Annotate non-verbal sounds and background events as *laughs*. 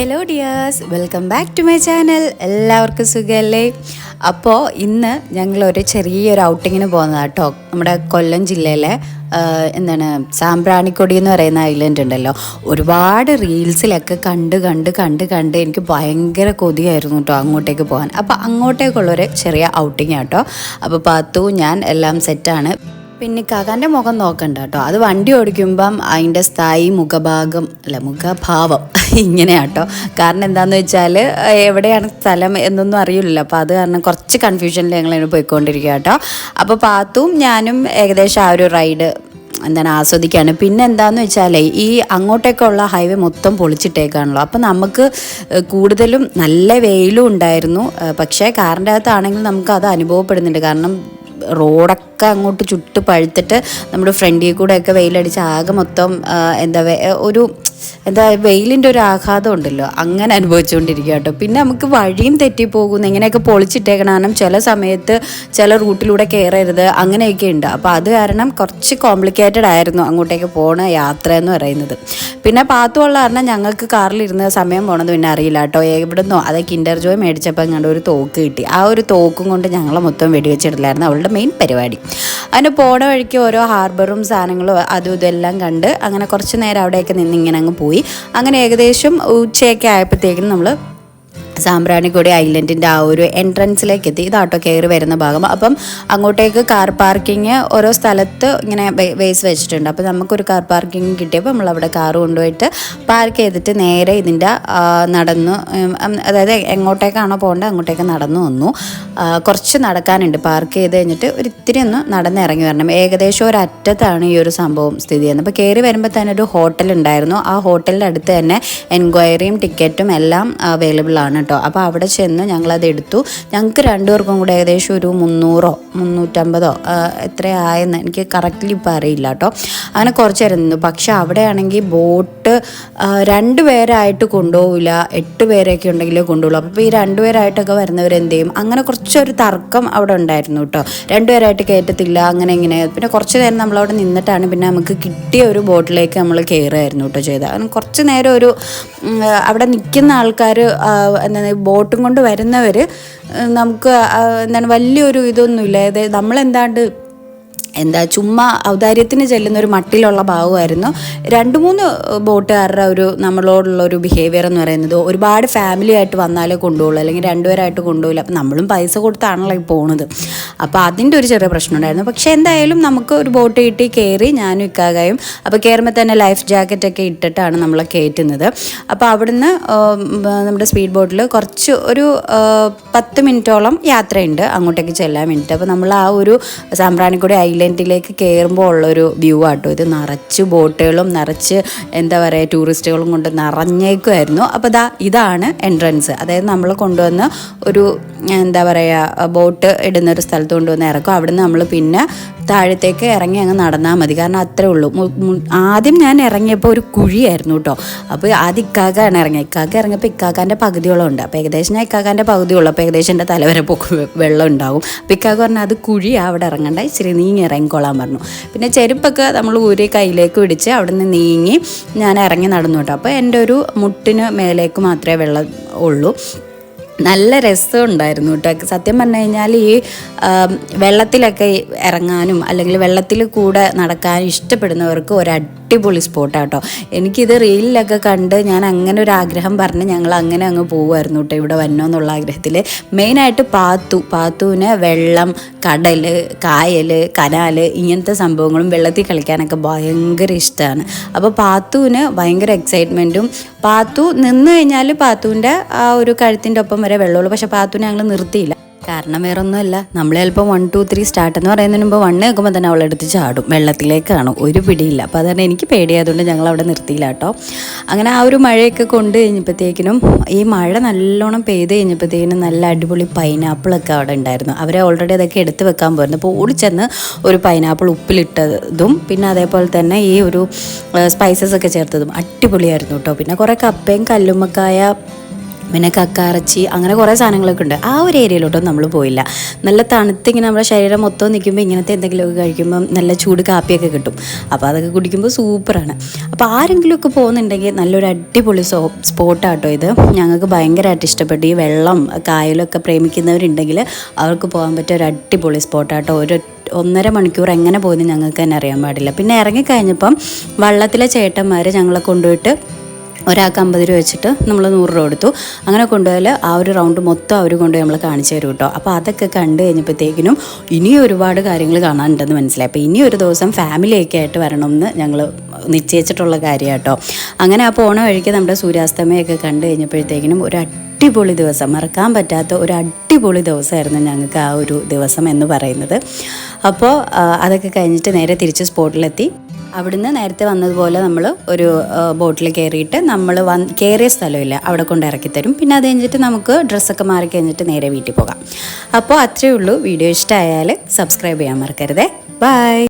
Hello dears welcome back to my channel എല്ലാവർക്കും സുഖമല്ലേ അപ്പോൾ ഇന്ന് ഞങ്ങളൊരു ചെറിയൊരു ഔട്ടിങ്ങിന് പോകുന്നതാണ് കേട്ടോ നമ്മുടെ കൊല്ലം ജില്ലയിലെ എന്താണ് സാമ്പ്രാണിക്കൊടി എന്ന് പറയുന്ന ഐലൻഡ് ഉണ്ടല്ലോ. ഒരുപാട് റീൽസിലൊക്കെ കണ്ട് കണ്ട് കണ്ട് കണ്ട് എനിക്ക് ഭയങ്കര കൊതിയായിരുന്നു കേട്ടോ അങ്ങോട്ടേക്ക് പോകാൻ. അപ്പോൾ അങ്ങോട്ടേക്കുള്ളൊരു ചെറിയ ഔട്ടിങ് കേട്ടോ അപ്പോൾ പാത്തു ഞാൻ എല്ലാം സെറ്റാണ് പിന്നെ കാക്കാന്റെ മുഖം നോക്കണ്ട കേട്ടോ. അത് വണ്ടി ഓടിക്കുമ്പം അതിന്റെ സ്ഥായി മുഖഭാഗം അല്ല മുഖഭാവം *laughs* ഇങ്ങനെയാട്ടോ. കാരണം എന്താണെന്ന് വെച്ചാൽ എവിടെയാണ് സ്ഥലം എന്നൊന്നും അറിയില്ലല്ലോ. അപ്പോൾ അത് കാരണം കുറച്ച് കൺഫ്യൂഷനിൽ ഞങ്ങൾ പോയിക്കൊണ്ടിരിക്കുക കേട്ടോ. അപ്പോൾ പാത്തും ഞാനും ഏകദേശം ആ ഒരു റൈഡ് എന്താണ് ആസ്വദിക്കുകയാണ്. പിന്നെ എന്താന്ന് വെച്ചാൽ ഈ അങ്ങോട്ടേക്കുള്ള ഹൈവേ മൊത്തം പൊളിച്ചിട്ടേക്കാണല്ലോ. അപ്പം നമുക്ക് കൂടുതലും നല്ല വെയിലും ഉണ്ടായിരുന്നു. പക്ഷേ കാറിന്റെ അകത്താണെങ്കിൽ നമുക്ക് അത് അനുഭവപ്പെടുന്നുണ്ട്. കാരണം റോഡൊക്കെ അങ്ങോട്ട് ചുട്ട് പഴുത്തിട്ട് നമ്മുടെ ഫ്രണ്ടിൽ കൂടെയൊക്കെ വെയിലടിച്ച് ആകെ മൊത്തം എന്താ ഒരു എന്താ വെയിലിന്റെ ഒരു ആഘാതം ഉണ്ടല്ലോ. അങ്ങനെ അനുഭവിച്ചുകൊണ്ടിരിക്കുക കേട്ടോ. പിന്നെ നമുക്ക് വഴിയും തെറ്റിപ്പോകുന്നു. ഇങ്ങനെയൊക്കെ പൊളിച്ചിട്ടേക്കണം കാരണം ചില സമയത്ത് ചില റൂട്ടിലൂടെ കയറരുത് അങ്ങനെയൊക്കെ ഉണ്ട്. അപ്പോൾ അത് കാരണം കുറച്ച് കോംപ്ലിക്കേറ്റഡ് ആയിരുന്നു അങ്ങോട്ടേക്ക് പോണ യാത്ര എന്ന് പറയുന്നത്. പിന്നെ പാത്തുള്ള കാരണം ഞങ്ങൾക്ക് കാറിലിരുന്ന സമയം പോണത് പിന്നെ അറിയില്ല കേട്ടോ. എവിടുന്നോ അതെ കിൻഡർ ജോയ് മേടിച്ചപ്പോൾ ഞങ്ങളുടെ ഒരു തോക്ക് കിട്ടി. ആ ഒരു തോക്കും കൊണ്ട് ഞങ്ങളെ മൊത്തം വെടിവെച്ചിട്ടില്ലായിരുന്നു അവളുടെ മെയിൻ പരിപാടി. അതിന് പോണ വഴിക്ക് ഓരോ ഹാർബറും സാധനങ്ങളും അതും ഇതെല്ലാം കണ്ട് അങ്ങനെ കുറച്ച് നേരം അവിടെയൊക്കെ നിന്ന് ഇങ്ങനെ അങ്ങ് പോയി. അങ്ങനെ ഏകദേശം ഉച്ചയൊക്കെ ആയപ്പോഴത്തേക്കും നമ്മൾ സാമ്പ്രാണിക്കൊടി ഐലൻഡിന്റെ ആ ഒരു എൻട്രൻസിലേക്ക് എത്തി ഇത് ഇതാട്ടോ കയറി വരുന്ന ഭാഗം. അപ്പം അങ്ങോട്ടേക്ക് കാർ പാർക്കിങ് ഓരോ സ്ഥലത്ത് ഇങ്ങനെ വേസ് വെച്ചിട്ടുണ്ട്. അപ്പോൾ നമുക്കൊരു കാർ പാർക്കിംഗ് കിട്ടിയപ്പോൾ നമ്മൾ അവിടെ കാർ കൊണ്ടുപോയിട്ട് പാർക്ക് ചെയ്തിട്ട് നേരെ ഇതിന്റെ നടന്നു അതായത് എങ്ങോട്ടേക്കാണോ പോകേണ്ടത് അങ്ങോട്ടേക്ക് നടന്നു വന്നു. കുറച്ച് നടക്കാനുണ്ട്. പാർക്ക് ചെയ്ത് കഴിഞ്ഞിട്ട് ഒരു ഇത്തിരി ഒന്ന് നടന്ന് ഇറങ്ങി വരണം. ഏകദേശം ഒരു അറ്റത്താണ് ഈ ഒരു സംഭവം സ്ഥിതി ചെയ്യുന്നത്. അപ്പോൾ കയറി വരുമ്പോൾ തന്നെ ഒരു ഹോട്ടൽ ഉണ്ടായിരുന്നു. ആ ഹോട്ടലിന്റെ അടുത്ത് തന്നെ എൻക്വയറിയും ടിക്കറ്റും എല്ലാം അവൈലബിൾ ആണ് കേട്ടോ. അപ്പോൾ അവിടെ ചെന്ന് ഞങ്ങളത് എടുത്തു. ഞങ്ങൾക്ക് രണ്ടുപേർക്കും കൂടെ ഏകദേശം ഒരു മുന്നൂറോ മുന്നൂറ്റമ്പതോ എത്ര എത്രയായെന്ന് എനിക്ക് കറക്റ്റ്ലി ഇപ്പോൾ അറിയില്ല കേട്ടോ. അങ്ങനെ കുറച്ച് നേരം നിന്നു. പക്ഷെ അവിടെയാണെങ്കിൽ ബോട്ട് രണ്ട് പേരായിട്ട് കൊണ്ടുപോകില്ല എട്ട് പേരൊക്കെ ഉണ്ടെങ്കിലേ കൊണ്ടുപോകുള്ളൂ അപ്പോൾ ഈ രണ്ടുപേരായിട്ടൊക്കെ വരുന്നവർ എന്ത് ചെയ്യും? അങ്ങനെ കുറച്ചൊരു തർക്കം അവിടെ ഉണ്ടായിരുന്നു കേട്ടോ. രണ്ടുപേരായിട്ട് കയറ്റത്തില്ല അങ്ങനെ ഇങ്ങനെ. പിന്നെ കുറച്ച് നേരം നമ്മളവിടെ നിന്നിട്ടാണ് പിന്നെ നമുക്ക് കിട്ടിയ ഒരു ബോട്ടിലേക്ക് നമ്മൾ കയറുമായിരുന്നു കേട്ടോ ചെയ്തത്. അങ്ങനെ കുറച്ച് നേരം ഒരു അവിടെ നിൽക്കുന്ന ആൾക്കാർ എന്താണ് ബോട്ടും കൊണ്ട് വരുന്നവർ നമുക്ക് എന്താണ് വലിയൊരു ഇതൊന്നുമില്ല. അതായത് നമ്മളെന്താണ്ട് എന്താ ചുമ്മാ ഔദാര്യത്തിന് ചെല്ലുന്ന ഒരു മട്ടിലുള്ള ഭാവമായിരുന്നു രണ്ട് മൂന്ന് ബോട്ടുകാരുടെ ഒരു നമ്മളോടുള്ള ഒരു ബിഹേവിയർ എന്ന് പറയുന്നത് ഒരുപാട് ഫാമിലി ആയിട്ട് വന്നാലേ കൊണ്ടുപോകുള്ളൂ അല്ലെങ്കിൽ രണ്ടുപേരായിട്ട് കൊണ്ടുപോകില്ല അപ്പം നമ്മളും പൈസ കൊടുത്താണല്ലോ ഈ പോണത്. അപ്പോൾ അതിന്റെ ഒരു ചെറിയ പ്രശ്നം ഉണ്ടായിരുന്നു. പക്ഷേ എന്തായാലും നമുക്ക് ഒരു ബോട്ട് കിട്ടി കയറി ഞാനും ഇക്കാകയും അപ്പോൾ കയറുമ്പോൾ തന്നെ ലൈഫ് ജാക്കറ്റൊക്കെ ഇട്ടിട്ടാണ് നമ്മളെ കയറ്റുന്നത്. അപ്പോൾ അവിടുന്ന് നമ്മുടെ സ്പീഡ് ബോട്ടിൽ കുറച്ച് ഒരു പത്ത് മിനിറ്റോളം യാത്രയുണ്ട്. അങ്ങോട്ടേക്ക് ചെല്ലാൻ വേണ്ടിയിട്ട് അപ്പോൾ നമ്മൾ ആ ഒരു സാമ്പ്രാണിക്കുടി ഐലൻഡിലേക്ക് കയറുമ്പോൾ ഉള്ളൊരു വ്യൂ ആട്ടോ. ഇത് നിറച്ച് ബോട്ടുകളും നിറച്ച് എന്താ പറയുക ടൂറിസ്റ്റുകളും കൊണ്ട് നിറഞ്ഞേക്കുമായിരുന്നു അപ്പോൾ ദാ ഇതാണ് എൻട്രൻസ് അതായത് നമ്മൾ കൊണ്ടുവന്ന് ഒരു എന്താ പറയുക ബോട്ട് ഇടുന്ന ഒരു സ്ഥലത്ത് കൊണ്ടുവന്ന് ഇറക്കും. അവിടുന്ന് നമ്മൾ പിന്നെ താഴത്തേക്ക് ഇറങ്ങി അങ്ങ് നടന്നാൽ മതി. കാരണം അത്രേ ഉള്ളൂ. ആദ്യം ഞാൻ ഇറങ്ങിയപ്പോൾ ഒരു കുഴിയായിരുന്നു കേട്ടോ അപ്പോൾ ആദ്യം ഇക്കാക്കാണ് ഇറങ്ങിയത് ഇക്കാക്ക ഇറങ്ങിയപ്പോൾ ഇക്കാക്കാന്റെ പകുതിയോളം ഉണ്ട് അപ്പോൾ ഏകദേശം ഞാൻ ഇക്കാക്കാന്റെ പകുതിയുള്ളൂ അപ്പോൾ ഏകദേശം എന്റെ തലവരെ പൊക്ക് വെള്ളം ഉണ്ടാകും അപ്പോൾ ഇക്കാക്ക പറഞ്ഞാൽ അത് കുഴിയാണ് അവിടെ ഇറങ്ങണ്ട. ഇച്ചിരി നീങ്ങി ഇറങ്ങിക്കോളാൻ പറഞ്ഞു. പിന്നെ ചെരുപ്പൊക്കെ നമ്മൾ ഊരി കയ്യിലേക്ക് പിടിച്ച് അവിടെ നിന്ന് നീങ്ങി ഞാൻ ഇറങ്ങി നടന്നു കേട്ടോ. അപ്പോൾ എന്റെ ഒരു മുട്ടിന് മേലേക്ക് മാത്രമേ വെള്ളം ഉള്ളൂ. നല്ല രസം ഉണ്ടായിരുന്നു കേട്ടോ. സത്യം പറഞ്ഞു കഴിഞ്ഞാൽ ഈ വെള്ളത്തിലൊക്കെ ഇറങ്ങാനും അല്ലെങ്കിൽ വെള്ളത്തിൽ കൂടെ നടക്കാനും ഇഷ്ടപ്പെടുന്നവർക്ക് ഒരു അടിപൊളി സ്പോട്ടാട്ടോ. എനിക്കിത് റീലിലൊക്കെ കണ്ട് ഞാൻ അങ്ങനെ ഒരു ആഗ്രഹം പറഞ്ഞ് ഞങ്ങൾ അങ്ങനെ അങ്ങ് പോകുമായിരുന്നു കേട്ടോ ഇവിടെ വന്നോ എന്നുള്ള ആഗ്രഹത്തിൽ മെയിനായിട്ട് പാത്തു പാത്തുവിന് വെള്ളം കടൽ കായൽ കനാൽ ഇങ്ങനത്തെ സംഭവങ്ങളും വെള്ളത്തിൽ കളിക്കാനൊക്കെ ഭയങ്കര ഇഷ്ടമാണ് അപ്പോൾ പാത്തുവിന് ഭയങ്കര എക്സൈറ്റ്മെന്റും പാത്തു നിന്ന് കഴിഞ്ഞാൽ പാത്തുവിന്റെ ആ ഒരു കഴുത്തിന്റെ ഒപ്പം വരെ വെള്ളമുള്ളൂ. പക്ഷേ പാത്തുവിനെ ഞങ്ങൾ നിർത്തിയില്ല. കാരണം വേറെ ഒന്നുമല്ല നമ്മൾ ചിലപ്പോൾ വൺ ടു ത്രീ സ്റ്റാർട്ട് എന്ന് പറയുന്നതിന് മുമ്പ് വണ്ണ് വെക്കുമ്പോൾ തന്നെ അവളെടുത്ത് ചാടും. വെള്ളത്തിലേക്കാണ്. ഒരു പിടിയില്ല. അപ്പോൾ അതുകൊണ്ട് എനിക്ക് പേടിയായതുകൊണ്ട് ഞങ്ങൾ അവിടെ നിർത്തിയില്ല കേട്ടോ. അങ്ങനെ ആ ഒരു മഴയൊക്കെ കൊണ്ട് കഴിഞ്ഞപ്പോഴത്തേക്കിനും ഈ മഴ നല്ലോണം പെയ്ത് കഴിഞ്ഞപ്പോഴത്തേക്കിനും നല്ല അടിപൊളി പൈനാപ്പിളൊക്കെ അവിടെ ഉണ്ടായിരുന്നു. അവരെ ഓൾറെഡി അതൊക്കെ എടുത്ത് വെക്കാൻ പോയിരുന്നു. അപ്പോൾ ഓടിച്ചെന്ന് ഒരു പൈനാപ്പിൾ ഉപ്പിലിട്ടതും പിന്നെ അതേപോലെ തന്നെ ഈ ഒരു സ്പൈസസ് ഒക്കെ ചേർത്തതും അടിപൊളിയായിരുന്നു കേട്ടോ. പിന്നെ കുറേ കപ്പയും കല്ലുമ്മക്കായ പിന്നെ കക്കാറച്ചി അങ്ങനെ കുറേ സാധനങ്ങളൊക്കെ ഉണ്ട്. ആ ഒരു ഏരിയയിലോട്ടും നമ്മൾ പോയില്ല. നല്ല തണുത്തിങ്ങനെ നമ്മുടെ ശരീരം മൊത്തം നിൽക്കുമ്പോൾ ഇങ്ങനത്തെ എന്തെങ്കിലുമൊക്കെ കഴിക്കുമ്പം നല്ല ചൂട് കാപ്പിയൊക്കെ കിട്ടും. അപ്പോൾ അതൊക്കെ കുടിക്കുമ്പോൾ സൂപ്പറാണ്. അപ്പോൾ ആരെങ്കിലുമൊക്കെ പോകുന്നുണ്ടെങ്കിൽ നല്ലൊരു അടിപൊളി സോ സ്പോട്ടാട്ടോ ഇത്. ഞങ്ങൾക്ക് ഭയങ്കരമായിട്ട് ഇഷ്ടപ്പെട്ടു. ഈ വെള്ളം കായലൊക്കെ പ്രേമിക്കുന്നവരുണ്ടെങ്കിൽ അവർക്ക് പോകാൻ പറ്റിയ ഒരു അടിപൊളി സ്പോട്ടാട്ടോ. ഒരു ഒന്നര മണിക്കൂർ എങ്ങനെ പോയെന്ന് ഞങ്ങൾക്ക് തന്നെ അറിയാൻ പാടില്ല. പിന്നെ ഇറങ്ങിക്കഴിഞ്ഞപ്പം വള്ളത്തിലെ ചേട്ടന്മാർ ഞങ്ങളെ കൊണ്ടുപോയിട്ട് ഒരാൾക്ക് അമ്പത് രൂപ വെച്ചിട്ട് നമ്മൾ നൂറ് രൂപ കൊടുത്തു. അങ്ങനെ കൊണ്ടുപോയാൽ ആ ഒരു റൗണ്ട് മൊത്തം അവർ കൊണ്ടുപോയി നമ്മൾ കാണിച്ചു തരും കേട്ടോ. അപ്പോൾ അതൊക്കെ കണ്ടു കഴിഞ്ഞപ്പോഴത്തേക്കിനും ഇനിയും ഒരുപാട് കാര്യങ്ങൾ കാണാനുണ്ടെന്ന് മനസ്സിലായി. അപ്പോൾ ഇനി ഒരു ദിവസം ഫാമിലിയൊക്കെ ആയിട്ട് വരണമെന്ന് ഞങ്ങൾ നിശ്ചയിച്ചിട്ടുള്ള കാര്യം കേട്ടോ. അങ്ങനെ ആ പോണ വഴിക്ക് നമ്മുടെ സൂര്യാസ്തമയൊക്കെ കണ്ടു കഴിഞ്ഞപ്പോഴത്തേക്കിനും ഒരു അടിപൊളി ദിവസം. മറക്കാൻ പറ്റാത്ത ഒരു അടിപൊളി ദിവസമായിരുന്നു ഞങ്ങൾക്ക് ആ ഒരു ദിവസം എന്ന് പറയുന്നത്. അപ്പോൾ അതൊക്കെ കഴിഞ്ഞിട്ട് നേരെ തിരിച്ച് സ്പോട്ടിലെത്തി അവിടുന്ന് നേരത്തെ വന്നതുപോലെ നമ്മൾ ഒരു ബോട്ടിൽ കയറിയിട്ട് നമ്മൾ വന്ന് കയറിയ സ്ഥലമില്ല. അവിടെ കൊണ്ട് ഇറക്കി തരും. പിന്നെ അത് കഴിഞ്ഞിട്ട് നമുക്ക് ഡ്രസ്സൊക്കെ മാറി കഴിഞ്ഞിട്ട് നേരെ വീട്ടിൽ പോകാം. അപ്പോൾ അത്രയേ ഉള്ളൂ. വീഡിയോ ഇഷ്ടമായാൽ സബ്സ്ക്രൈബ് ചെയ്യാൻ മറക്കരുതേ. ബൈ.